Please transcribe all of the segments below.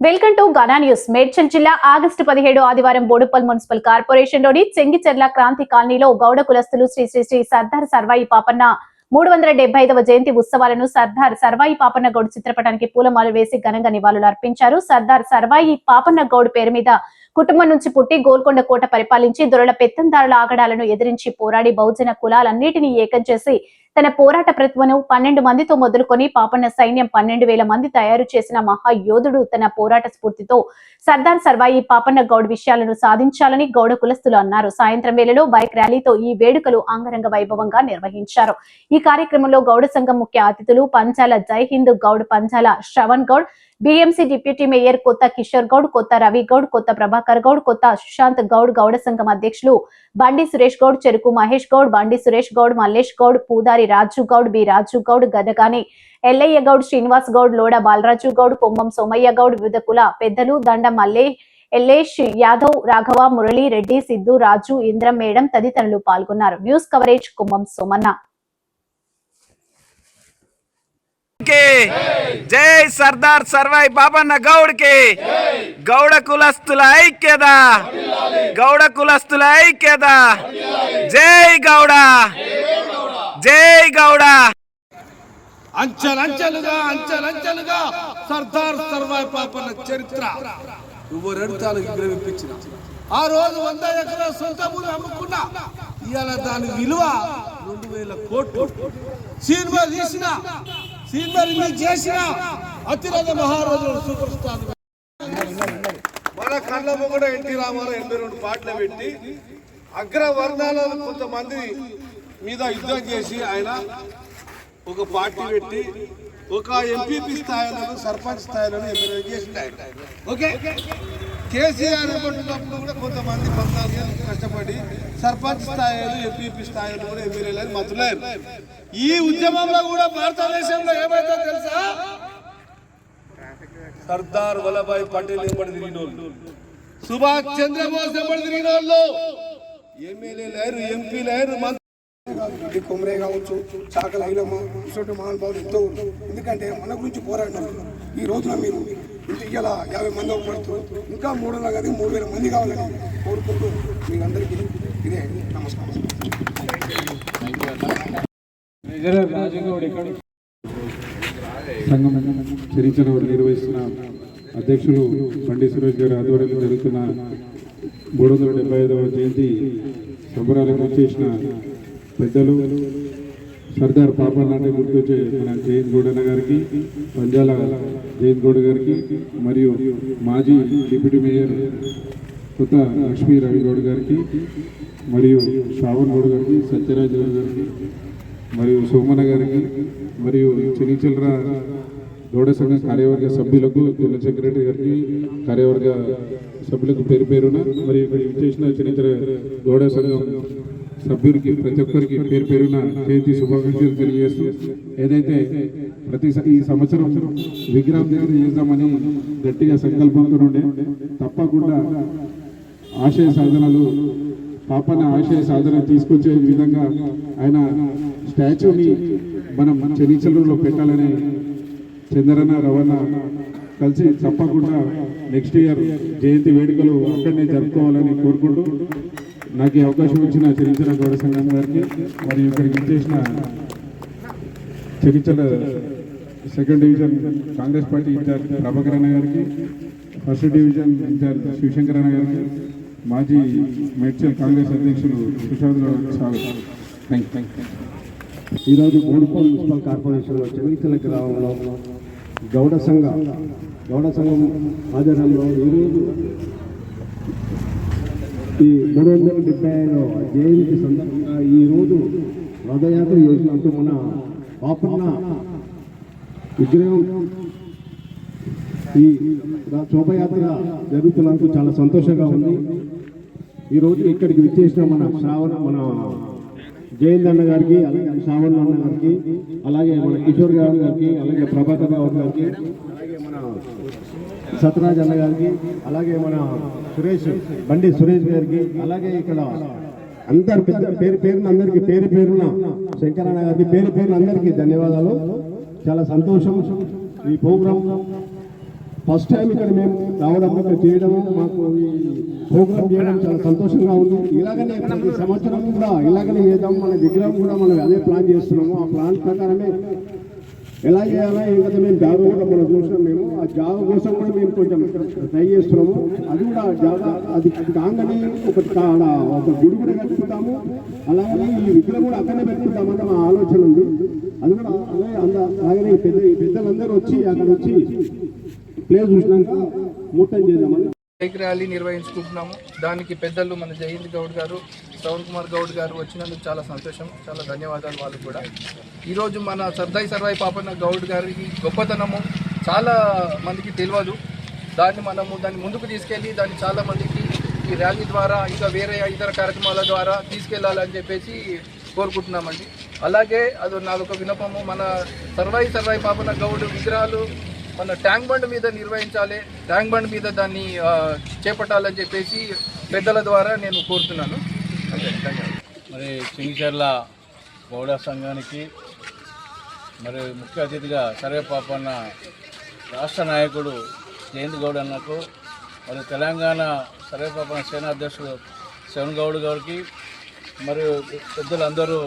Welcome to Gana news. Medchal జిల్లా August పదిహేడు ఆదివారం బోడుపల్ మున్సిపల్ కార్పొరేషన్లోని చెంగిచెర్ల క్రాంతి కాలనీలో గౌడ కులస్తులు శ్రీ శ్రీ శ్రీ సర్దార్ సర్వాయి పాపన్న మూడు వందల డెబ్బై ఐదవ జయంతి ఉత్సవాలను సర్దార్ సర్వాయి పాపన్న గౌడ్ చిత్రపటానికి పూలమాలు వేసి ఘనంగా నివాళులు అర్పించారు. సర్దార్ సర్వాయి పాపన్న గౌడ్ పేరు మీద కుటుంబం నుంచి పుట్టి గోల్కొండ కోట పరిపాలించి దొరల పెత్తందారుల ఆగడాలను ఎదిరించి పోరాడి బహుజన కులాలన్నిటినీ ఏకం చేసి తన పోరాట ప్రతిభను పన్నెండు మందితో మొదలుకొని పాపన్న సైన్యం పన్నెండు వేల మంది తయారు చేసిన మహాయోధుడు తన పోరాట స్ఫూర్తితో సర్దార్ సర్వాయి పాపన్న గౌడ్ విషయాలను సాధించాలని గౌడ కులస్తులు అన్నారు. సాయంత్రం వేళలో బైక్ ర్యాలీతో ఈ వేడుకలు అంగరంగ వైభవంగా నిర్వహించారు. ఈ కార్యక్రమంలో గౌడ సంఘం ముఖ్య అతిథులు Panchala Jai Hind Goud Panchala Shravan Goud BMC deputy mayor Kotha Kishore Goud కొత్త రవి గౌడ్ కొత్త ప్రభాకర్ గౌడ్ కొత్త సుశాంత్ గౌడ్ గౌడ సంఘం అధ్యక్షులు బండి సురేష్ గౌడ్ చెరుకు మహేష్ గౌడ్ బండి సురేష్ గౌడ్ మల్లేష్ గౌడ్ పూదారి రాజు గౌడ్ బి రాజు గౌడ్ గదగాని ఎల్లయ్య గౌడ్ శ్రీనివాస్ గౌడ్ లోడ బాలరాజు గౌడ్ కొమ్మం సోమయ్య గౌడ్ వివిధ కుల పెద్దలు దండ మల్లే ఎల్లేష్ యాదవ్ రాఘవ మురళి రెడ్డి సిద్ధు రాజు ఇంద్రం మేడం తదితరులు పాల్గొన్నారు. News coverage Kummam Somanna. కి జై సర్దార్ సర్వాయి బాబన్న గౌడ్కి. గౌడ కులస్తుల ఐక్యత. గౌడ కులస్తుల ఐక్యత. జై గౌడ. జై గౌడ. అంచెలంచెలుగా అంచెలంచెలుగా సర్దార్ సర్వాయి పాపన్న చరిత్ర నువ్వు రెడతాను విగ్రహించిన ఆ రోజు వంద ఎకరాల సొంత భూమి అమ్ముకున్నా ఇవాళ దాని విలువ రెండు వేల కోట్లు. సినిమా తీసిన సీనియర్ మీరు చేసిన అతిరథ మహారాజు సూపర్ స్టార్ మన కళ్ళ కూడా ఎన్టీ రామారావు ఎనభై రెండు పాటలు పెట్టి అగ్రవర్ణాల కొంతమంది మీద యుద్ధం చేసి ఆయన ఒక పార్టీ పెట్టి ఒక ఎంపీపీ స్థాయిలో సర్పంచ్ స్థాయిలో ఎమ్మెల్యే చేసిండు ఆయన. ఓకే? కేసీఆర్ ఏమంటున్నప్పుడు కూడా కొంతమంది పద్నాలుగు కష్టపడి సర్పంచ్ స్థాయిలు ఎంపీపీ స్థాయిలో కూడా ఎమ్మెల్యేలు మంత్రులయ్యారు ఈ ఉద్యమంలో కూడా భారతదేశంలో ఏమైతే తెలుసా? సర్దార్ వల్లభాయ్ పటేల్ ఎంబడి తిరిగిన వాళ్ళు సుభాష్ చంద్రబోస్ ఎంబడి తిరిగిన వాళ్ళు ఎమ్మెల్యే లేరు ఎంపీ లేరు మంత్రి ఇది కొమరే కావచ్చు చాకల ఐలమ్మ ఇటువంటి మహానుభావులు ఎంతో ఎందుకంటే మన గురించి పోరాడినారు ఈ రోజున మీరు ఇంత యాభై మంది పడుతూ ఇంకా మూడు వందల కానీ మూడు వేల మంది కావాలని కోరుకుంటూ మీరందరికీ ఇదే నమస్కారం. సంఘం చరించిన వారు నిర్వహిస్తున్న అధ్యక్షులు బండి సురేష్ గారి ఆధ్వర్యంలో జరుగుతున్న మూడు వందల డెబ్బై ఐదవ జయంతి సంబరాలకు చేసిన పెద్దలు సర్దార్ పాపన్న అంటే గుర్తొచ్చే మన జయంత్ గౌడన్న గారికి పంజాల జయంత్ గోడ గారికి మరియు మాజీ డిప్యూటీ మేయర్ కొత్త లక్ష్మీ రవి గౌడ్ గారికి మరియు శ్రావణ్ గౌడ్ గారికి సత్యరాజ్ గౌడ్ గారికి మరియు సోమన గారికి మరియు చినిచిల్ర గౌడ సంఘ కార్యవర్గ సభ్యులకు జనరల్ సెక్రటరీ గారికి కార్యవర్గ సభ్యులకు పేరు పేరున మరియు ఇక్కడ చేసిన చిన్న గౌడ సంఘం సభ్యులకి ప్రతి ఒక్కరికి పేరు పేరున జయంతి శుభాకాంక్షలు తెలియజేస్తూ ఏదైతే ప్రతి ఈ సంవత్సరం విగ్రహం దగ్గర చేద్దామని గట్టిగా సంకల్పంతో ఉండే తప్పకుండా ఆశయ సాధనలు పాపన ఆశయ సాధన తీసుకొచ్చే విధంగా ఆయన స్టాచ్యూని మనం చెనిచలూరులో పెట్టాలని చంద్రన్న రవణ కలిసి తప్పకుండా నెక్స్ట్ ఇయర్ జయంతి వేడుకలు అక్కడనే జరుపుకోవాలని కోరుకుంటూ నాకు ఈ అవకాశం ఇచ్చిన చరిత్ర గౌడ సంఘం గారికి మరియు ఇక్కడికి ఇచ్చేసిన చరిత్ర second division Congress party incharge Prabhakar అన్న గారికి ఫస్ట్ డివిజన్ ఇన్ఛార్జ్ శివశంకర్ అన్న గారికి మాజీ మేడ్చల్ కాంగ్రెస్ అధ్యక్షులు సుశాంత్ గౌడ్ స్వాగతం థ్యాంక్ ఈరోజు గోడుకోల్ మున్సిపల్ కార్పొరేషన్లో చెవితల గ్రామంలో గౌడ సంఘ గౌడ సంఘం ఆధ్వర్యంలో ఈరోజు ఈ మూడు వందల డెబ్బై ఐదో జయంతి సందర్భంగా ఈరోజు రథయాత్ర చేసినట్టు మన పాపన్న విగ్రహం ఈ శోభయాత్ర జరుగుతున్నందుకు చాలా సంతోషంగా ఉంది. ఈరోజు ఇక్కడికి విచ్చేసిన మన శ్రావణ మన జయంత్ అన్న గారికి అలాగే శ్రావణ్ అన్న గారికి అలాగే మన కిషోర్ గారు గారికి అలాగే ప్రభాకర్ రావు గారికి అలాగే మన సత్యరాజ్ అన్న గారికి అలాగే మన సురేష్ బండి సురేష్ గారికి అలాగే ఇక్కడ అందరు పెద్ద పేరు పేరున అందరికి పేరు పేరున శంకరన్న గారికి పేరు పేరున అందరికీ ధన్యవాదాలు. చాలా సంతోషం ఈ ప్రోగ్రామ్ ఫస్ట్ టైం ఇక్కడ మేము రావడం ఇక్కడ చేయడం మాకు ఈ ప్రోగ్రామ్ చేయడం చాలా సంతోషంగా ఉంది. ఇలాగనే ప్రతి సంవత్సరం కూడా ఇలాగనే చేద్దాం మన విగ్రహం కూడా మనం అదే ప్లాన్ చేస్తున్నాము. ఆ ప్లాన్ ప్రకారమే ఎలా చేయాలా? ఏం కదా మేము జాబ్ కూడా మనం చూసినాం మేము. ఆ జాబ్ కోసం కూడా మేము కొంచెం ట్రై చేస్తున్నాము. అది కూడా జాబ్ అది అది కాగానే ఒకటి కాడ ఒక గుడి కూడా కట్టుకుంటాము. అలాగనే ఈ విగ్రహం కూడా అక్కడనే పెట్టుకుంటామన్న మా ఆలోచన ఉంది. అది కూడా అలాగే అంద అలాగనే పెద్ద పెద్దలందరూ వచ్చి అక్కడ వచ్చి ప్లేస్ చూసినాక మూర్తం చేద్దామని బైక్ ర్యాలీ నిర్వహించుకుంటున్నాము. దానికి పెద్దలు మన జయంత్ గౌడ్ గారు శ్రవణ్ కుమార్ గౌడ్ గారు వచ్చినందుకు చాలా సంతోషం చాలా ధన్యవాదాలు వాళ్ళకు కూడా. ఈరోజు మన సర్దాయి సర్వాయి పాపన్న గౌడ్ గారికి గొప్పతనము చాలా మందికి తెలియదు దాన్ని మనము దాన్ని ముందుకు తీసుకెళ్ళి దాన్ని చాలా మందికి ఈ ర్యాలీ ద్వారా ఇంకా వేరే ఇతర కార్యక్రమాల ద్వారా తీసుకెళ్ళాలని చెప్పేసి కోరుకుంటున్నామండి. అలాగే అది నాదొక వినపము మన సర్వాయి సర్వాయి పాపన్న గౌడ్ విగ్రహాలు మన ట్యాంక్ బండ్ మీద నిర్వహించాలి. ట్యాంక్ బండ్ మీద దాన్ని చేపట్టాలని చెప్పేసి పెద్దల ద్వారా నేను కోరుతున్నాను. మరి చింగిచర్ల గౌడ సంఘానికి మరి ముఖ్య అతిథిగా సర్వేపాపన్న రాష్ట్ర నాయకుడు జయంత్ గౌడ్ అన్నకు మరి తెలంగాణ సర్వేపాపన్న సేనా అధ్యక్షుడు శవన్ గౌడ్ గారికి మరియు పెద్దలందరూ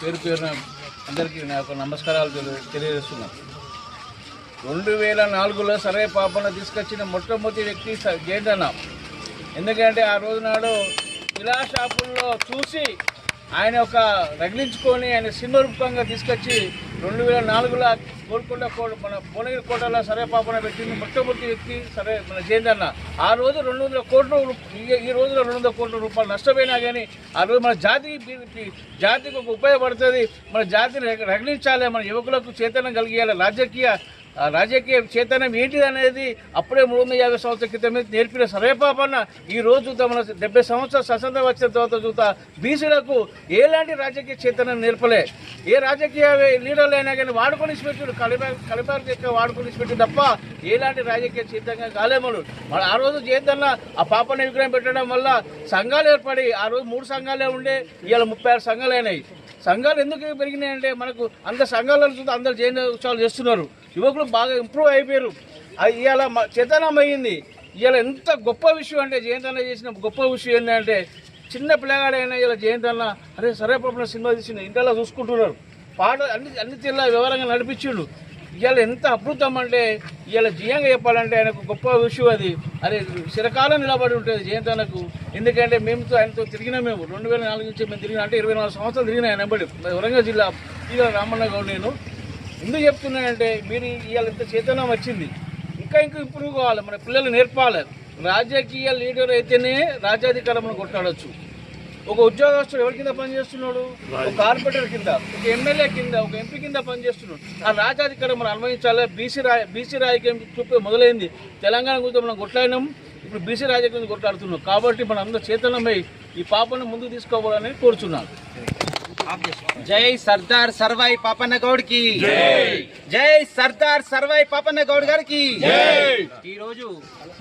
పేరు పేరున అందరికీ నా యొక్క నమస్కారాలు తెలియజేస్తున్నాను రెండు వేల నాలుగులో సర్వే పాపన తీసుకొచ్చిన మొట్టమొదటి వ్యక్తి స- ఎందుకంటే ఆ రోజు నాడు ఇలా షాపుల్లో చూసి ఆయన ఒక రగిలించుకొని ఆయన సినిమా రూపంగా తీసుకొచ్చి రెండు వేల నాలుగులో గోల్కొండ కోట మన భువనగిరి కోటలో సరే పాపన పెట్టింది మొట్టమొదటి వ్యక్తి సరే మన జయంత్ ఆ రోజు రెండు వందల కోట్ల ఈ- రోజులో రెండు వందల కోట్ల రూపాయలు నష్టపోయినా కానీ ఆ రోజు మన జాతికి జాతికి ఒక ఉపయోగపడుతుంది. మన జాతిని రగిలించాలి. మన యువకులకు చైతన్యం కలిగియాలి. రాజకీయ రాజకీయ చైతన్యం ఏంటిది అనేది అప్పుడే మూడు వందల యాభై సంవత్సరాల క్రితమే నేర్పిన సర్వేపాపన్న ఈ రోజు చూద్దాం మన డెబ్బై సంవత్సరాల స్వతంత్రం వచ్చిన తర్వాత చూద్దా బీసీలకు ఎలాంటి రాజకీయ చైతన్యం నేర్పలే. ఏ రాజకీయ లీడర్లు అయినా కానీ వాడుకొని ఇచ్చిపెట్టాడు కలిపా కలిపారు యొక్క వాడుకొని ఇచ్చిపెట్టాడు తప్ప ఎలాంటి రాజకీయ చేతంగా కాలేమను మన ఆ రోజు చేద్దన్న ఆ పాపని విగ్రహం పెట్టడం వల్ల సంఘాలు ఏర్పడి ఆ రోజు మూడు సంఘాలే ఉండే ఇవాళ ముప్పై ఆరు సంఘాలు అయినాయి. సంఘాలు ఎందుకు పెరిగినాయంటే మనకు అందరు సంఘాలను చూస్తే అందరు జైన ఉత్సవాలు చేస్తున్నారు. యువకులు బాగా ఇంప్రూవ్ అయిపోయారు. అది ఇవాళ మ- చేతనం అయ్యింది ఇవాళ ఎంత గొప్ప విషయం అంటే జయంతన్న చేసిన గొప్ప విషయం ఏంటంటే చిన్న పిల్లగాడైనా ఇలా జయంతన్న అరే సరే పాపన సినిమా తీసింది ఇంట్లో చూసుకుంటున్నారు. పాట అన్ని అన్ని తీర్లా వివరంగా నడిపించిండు. ఇవాళ ఎంత అద్భుతం అంటే ఇవాళ జీయంగా చెప్పాలంటే ఆయనకు గొప్ప విషయం అది. అరే చిరకాలం నిలబడి ఉంటుంది జయంతన్నకు. ఎందుకంటే మేముతో ఆయనతో తిరిగినా మేము. రెండు వేల నాలుగు నుంచి మేము తిరిగిన. అంటే ఇరవై నాలుగు సంవత్సరాలు తిరిగిన ఆయన వెంబడి. వరంగల్ జిల్లా ఈ రామన్న గౌడ్ నేను. ఎందుకు చెప్తున్నానంటే మీరు ఇవాళ ఇంత చైతన్యం వచ్చింది. ఇంకా ఇంకా ఇంప్రూవ్ కావాలి. మన పిల్లలు నేర్పాలి. రాజకీయ లీడర్ అయితేనే రాజ్యాధికారంలో కొట్టాడొచ్చు ఒక ఉద్యోగస్తుడు ఎవరి కింద పనిచేస్తున్నాడు? ఒక కార్పొరేటర్ కింద ఒక ఎమ్మెల్యే కింద ఒక ఎంపీ కింద పనిచేస్తున్నాడు. ఆ రాజాధికారం మనం అన్వయించాలి బీసీ రాయ బీసీ రాజకీయం చూపే మొదలైంది. తెలంగాణ గురించి మనం కొట్లాడినాం. ఇప్పుడు బీసీ రాజకీయం కొట్లాడుతున్నాం. కాబట్టి మనం అందరూ చేతనమై ఈ పాపను ముందుకు తీసుకోవాలని కోరుచున్నాను. జై సర్దార్ సర్వాయి పాపన్న గౌడ్కి. జై. సర్దార్ సర్వాయి పాపన్న గౌడ్ గారికి ఈ రోజు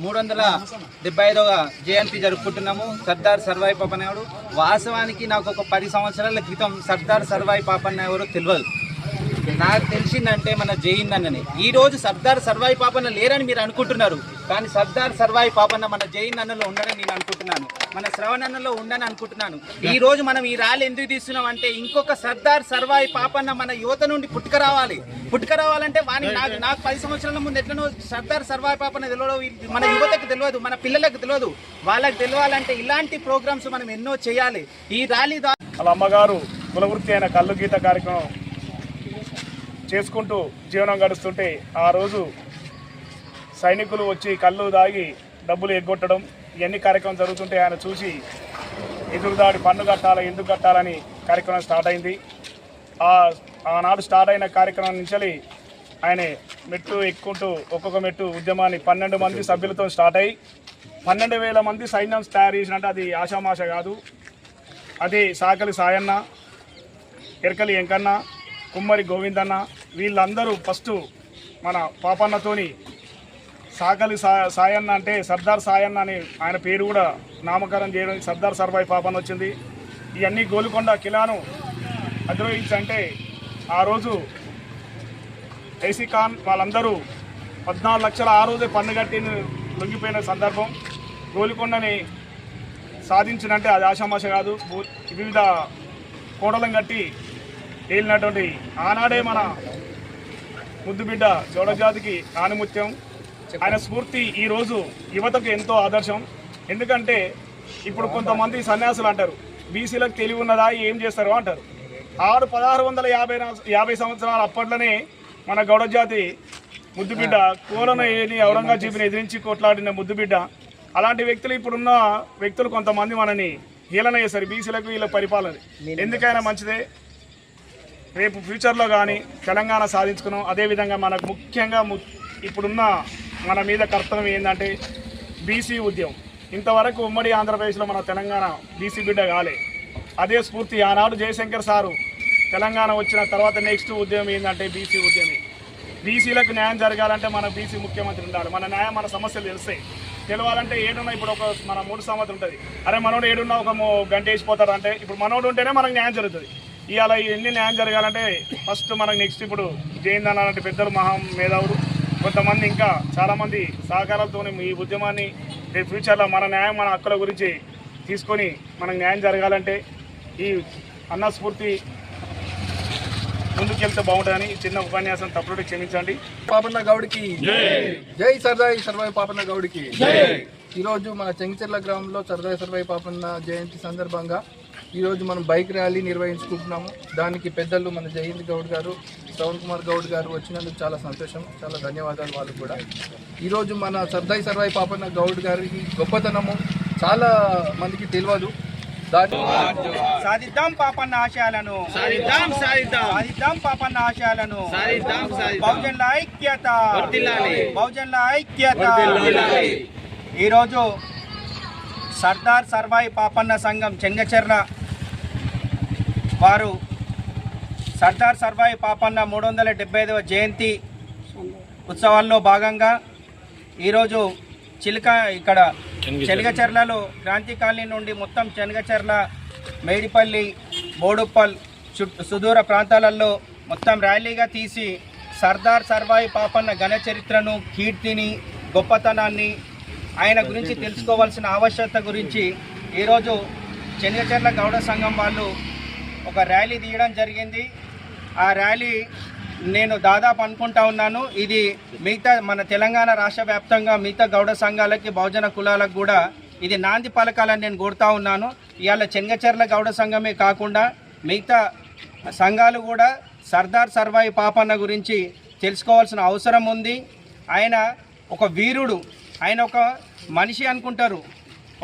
మూడు వందల డెబ్బై ఐదవ జయంతి జరుపుకుంటున్నాము సర్దార్ సర్వాయి పాపన్న గౌడ్ వాస్తవానికి నాకు ఒక పది సంవత్సరాల క్రితం సర్దార్ సర్వాయి పాపన్న ఎవరో తెలియదు నాకు తెలిసిందంటే మన జైన్ అన్నని. ఈ రోజు సర్దార్ సర్వాయి పాపన్న లేరని మీరు అనుకుంటున్నారు. కానీ సర్దార్ సర్వాయి పాపన్న మన జైన్ అన్నలో ఉండని నేను అనుకుంటున్నాను. మన శ్రవణ్ అన్నలో ఉండని అనుకుంటున్నాను. ఈ రోజు మనం ఈ ర్యాలీ ఎందుకు తీస్తున్నాం అంటే ఇంకొక సర్దార్ సర్వాయి పాపన్న మన యువత నుండి పుట్టుక రావాలి పుట్టుక రావాలంటే వాని నాకు నాకు పది సంవత్సరాల ముందు ఎట్లనో సర్దార్ సర్వాయి పాపన్న తెలియదు మన యువతకు తెలియదు మన పిల్లలకు తెలియదు. వాళ్ళకి తెలియాలంటే ఇలాంటి ప్రోగ్రామ్స్ మనం ఎన్నో చేయాలి. ఈ ర్యాలీ వాళ్ళ అమ్మగారు కులవృత్తి అయిన కళ్ళు గీత కార్యక్రమం చేసుకుంటూ జీవనం గడుస్తుంటే ఆ రోజు సైనికులు వచ్చి కళ్ళు దాగి డబ్బులు ఎగ్గొట్టడం ఇవన్నీ కార్యక్రమం జరుగుతుంటే ఆయన చూసి ఎదురుదాడి పన్ను కట్టాలి ఎందుకు కట్టాలని కార్యక్రమం స్టార్ట్ అయింది. ఆ ఆనాడు స్టార్ట్ అయిన కార్యక్రమం నుంచి ఆయన మెట్టు ఎక్కుంటూ ఒక్కొక్క మెట్టు ఉద్యమాన్ని పన్నెండు మంది సభ్యులతో స్టార్ట్ అయ్యి పన్నెండు వేల మంది సైన్యం తయారు చేసినట్టు అది ఆషామాష కాదు. అది సాకలి సాయన్న ఎరకలి వెంకన్న కుమ్మరి గోవిందన్న వీళ్ళందరూ ఫస్ట్ మన పాపన్నతోని సాకలి సా సాయన్న అంటే సర్దార్ సాయన్న అని ఆయన పేరు కూడా నామకరణం చేయడం సర్దార్ సర్వాయి పాపన్ వచ్చింది. ఇవన్నీ గోల్కొండ కిలాను అధిరోహించంటే ఆ రోజు ఏసీ ఖాన్ వాళ్ళందరూ పద్నాలుగు లక్షల ఆ రోజే పన్ను కట్టి లొంగిపోయిన సందర్భం. గోలికొండని సాధించినంటే అది ఆశామాష కాదు. వివిధ కోటలను కట్టి ఏలినటువంటి ఆనాడే మన ముద్దుబిడ్డ చోడజాతికి ఆనిముత్యం ఆయన స్ఫూర్తి ఈరోజు యువతకు ఎంతో ఆదర్శం. ఎందుకంటే ఇప్పుడు కొంతమంది సన్యాసులు అంటారు బీసీలకు తెలివి ఉన్నదా ఏం చేస్తారు అంటారు. ఆరు పదహారు వందల యాభై యాభై సంవత్సరాల అప్పట్లోనే మన గౌడ జాతి ముద్దుబిడ్డ కోలను ఏని ఔరంగజేబుని ఎదిరించి కొట్లాడిన ముద్దుబిడ్డ. అలాంటి వ్యక్తులు ఇప్పుడున్న వ్యక్తులు కొంతమంది మనని హీలన చేస్తారు బీసీలకు వీళ్ళ పరిపాలన. ఎందుకైనా మంచిదే. రేపు ఫ్యూచర్లో కానీ తెలంగాణ సాధించుకున్నాం. అదేవిధంగా మనకు ముఖ్యంగా ము- ఇప్పుడున్న మన మీద కర్తవ్యం ఏంటంటే బీసీ ఉద్యమం. ఇంతవరకు ఉమ్మడి ఆంధ్రప్రదేశ్లో మన తెలంగాణ బీసీ బిడ్డ కాలే. అదే స్ఫూర్తి ఆనాడు జయశంకర్ సారు తెలంగాణ వచ్చిన తర్వాత నెక్స్ట్ ఉద్యమం ఏంటంటే బీసీ ఉద్యమే. బీసీలకు న్యాయం జరగాలంటే మన బీసీ ముఖ్యమంత్రి ఉండాలి. మన న్యాయం మన సమస్యలు తెలుస్తాయి. తెలవాలంటే ఏడున్నా ఇప్పుడు ఒక మన మూడు సంవత్సరం ఉంటుంది. అరే మనోడు ఏడున్నా ఒక గంట వేసిపోతారు అంటే ఇప్పుడు మనోడు ఉంటేనే మనకు న్యాయం జరుగుతుంది. ఇవాళ ఎన్ని న్యాయం జరగాలంటే ఫస్ట్ మనకు నెక్స్ట్ ఇప్పుడు జయందన్ అలాంటి పెద్దలు మహా మేధావులు. కొంతమంది ఇంకా చాలామంది సహకారాలతో ఈ ఉద్యమాన్ని రేపు ఫ్యూచర్లో మన న్యాయం మన హక్కుల గురించి తీసుకొని మనకు న్యాయం జరగాలంటే ఈ అన్న స్ఫూర్తి ముందుకెళ్తే బాగుంటుందని చిన్న ఉపన్యాసం తప్పుడు క్షమించండి. పాపన్న గౌడ్కి. జై. సర్దాయి సర్వాయి పాపన్న గౌడ్కి. ఈరోజు మన చెంగిచెర్ల గ్రామంలో సర్దాయి సర్వాయి పాపన్న జయంతి సందర్భంగా ఈరోజు మనం బైక్ ర్యాలీ నిర్వహించుకుంటున్నాము. దానికి పెద్దలు మన జయంతి గౌడ్ గారు శ్రవణ్ కుమార్ గౌడ్ గారు వచ్చినందుకు చాలా సంతోషం చాలా ధన్యవాదాలు వాళ్ళకు కూడా. ఈరోజు మన సర్దాయి సర్వాయి పాపన్న గౌడ్ గారికి గొప్పతనము చాలా మందికి తెలియదు. సాధిద్దాం పాపన్న ఆశయాలను. సాధిద్దాం సాధిద్దాం. సాధిద్దాం పాపన్న ఆశయాలను. సాధిద్దాం బహుజన్ల ఐక్యత. బహుజన్ల ఐక్యత. ఈరోజు సర్దార్ సర్వాయి పాపన్న సంఘం చెంగచెర్ల వారు సర్దార్ సర్వాయి పాపన్న మూడు వందల డెబ్బై ఐదవ జయంతి ఉత్సవాల్లో భాగంగా ఈరోజు చిలుక ఇక్కడ చెనగచెర్లలో క్రాంతి కాలనీ నుండి మొత్తం చెనగచెర్ల మేడిపల్లి బోడుప్పల్ సుదూర ప్రాంతాలలో మొత్తం ర్యాలీగా తీసి సర్దార్ సర్వాయి పాపన్న ఘన చరిత్రను కీర్తిని గొప్పతనాన్ని ఆయన గురించి తెలుసుకోవాల్సిన ఆవశ్యకత గురించి ఈరోజు చెన్నచర్ల గౌడ సంఘం వాళ్ళు ఒక ర్యాలీ తీయడం జరిగింది. ఆ ర్యాలీ నేను దాదాపు అనుకుంటా ఉన్నాను. ఇది మిగతా మన తెలంగాణ రాష్ట్ర వ్యాప్తంగా మిగతా గౌడ సంఘాలకి బహుజన కులాలకు కూడా ఇది నాంది పలకాలని నేను కోరుతా ఉన్నాను. ఇవాళ చెంగచెర్ల గౌడ సంఘమే కాకుండా మిగతా సంఘాలు కూడా సర్దార్ సర్వాయి పాపన్న గురించి తెలుసుకోవాల్సిన అవసరం ఉంది. ఆయన ఒక వీరుడు. ఆయన ఒక మనిషి అనుకుంటారు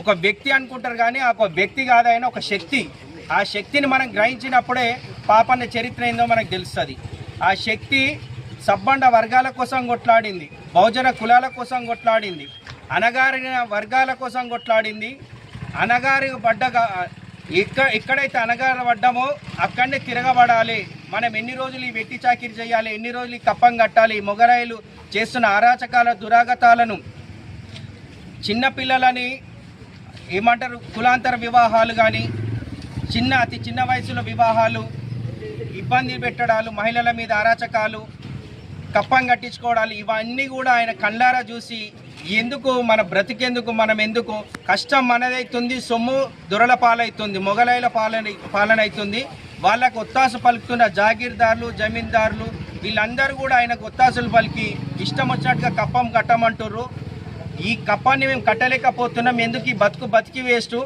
ఒక వ్యక్తి అనుకుంటారు కానీ ఆ ఒక వ్యక్తి కాదు ఆయన ఒక శక్తి. ఆ శక్తిని మనం గ్రహించినప్పుడే పాపన్న చరిత్ర ఏందో మనకు తెలుస్తుంది. ఆ శక్తి సబ్బండ వర్గాల కోసం కొట్లాడింది బహుజన కులాల కోసం కొట్లాడింది అనగారిన వర్గాల కోసం కొట్లాడింది. అనగారి పడ్డగా ఇక్కడ ఎక్కడైతే అనగారు పడ్డామో అక్కడనే తిరగబడాలి. మనం ఎన్ని రోజులు ఈ వెట్టి చాకిరి చేయాలి ఎన్ని రోజులు ఈ కప్పం కట్టాలి మొగరాయిలు చేస్తున్న అరాచకాల దురాగతాలను చిన్నపిల్లలని ఏమంటారు కులాంతర వివాహాలు కానీ చిన్న అతి చిన్న వయసులో వివాహాలు ఇబ్బంది పెట్టడాలు మహిళల మీద అరాచకాలు కప్పం కట్టించుకోవడాలు ఇవన్నీ కూడా ఆయన కళ్ళారా చూసి ఎందుకు మన బ్రతికెందుకు మనం ఎందుకు? కష్టం మనదైతుంది సొమ్ము దొరల పాలవుతుంది మొగలైల పాలన పాలనైతుంది. వాళ్ళకు ఒత్తాసు పలుకుతున్న జాగీర్దారులు జమీందారులు వీళ్ళందరూ కూడా ఆయనకు ఒత్తాసులు పలికి ఇష్టం వచ్చినట్టుగా కప్పం కట్టమంటుర్రు. ఈ కప్పాన్ని మేము కట్టలేకపోతున్నాం. ఎందుకు ఈ బతుకు బతికి వేస్ట్?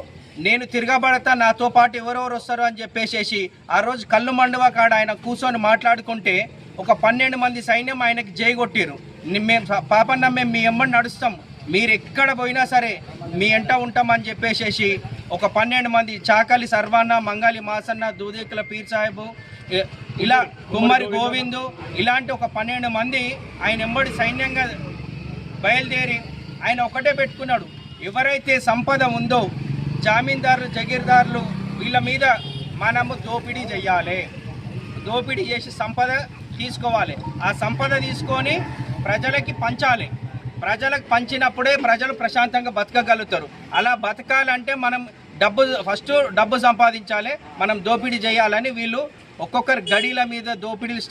నేను తిరగబడతా నాతో పాటు ఎవరెవరు వస్తారు అని చెప్పేసేసి ఆ రోజు కళ్ళు మండువా కాడ ఆయన కూర్చొని మాట్లాడుకుంటే ఒక పన్నెండు మంది సైన్యం ఆయనకి జై మేము పాపన్న మేము మీ ఎమ్మని నడుస్తాం. మీరు ఎక్కడ పోయినా సరే మీ ఎంట ఉంటామని చెప్పేసేసి ఒక పన్నెండు మంది చాకలి సర్వాన్న మంగాలి మాసన్న దూదేకుల పీర్ సాహెబు ఇలా గుమ్మరి గోవిందు ఇలాంటి ఒక పన్నెండు మంది ఆయన ఎంబడి సైన్యంగా బయలుదేరి ఆయన ఒకటే పెట్టుకున్నాడు. ఎవరైతే సంపద ఉందో జామీందారులు జగీర్దారులు వీళ్ళ మీద మనము దోపిడీ చేయాలి. దోపిడీ చేసి సంపద తీసుకోవాలి. ఆ సంపద తీసుకొని ప్రజలకి పంచాలి. ప్రజలకు పంచినప్పుడే ప్రజలు ప్రశాంతంగా బతకగలుగుతారు. అలా బతకాలంటే మనం డబ్బు ఫస్ట్ డబ్బు సంపాదించాలి. మనం దోపిడీ చేయాలని వీళ్ళు ఒక్కొక్కరు గడీల మీద దోపిడీలు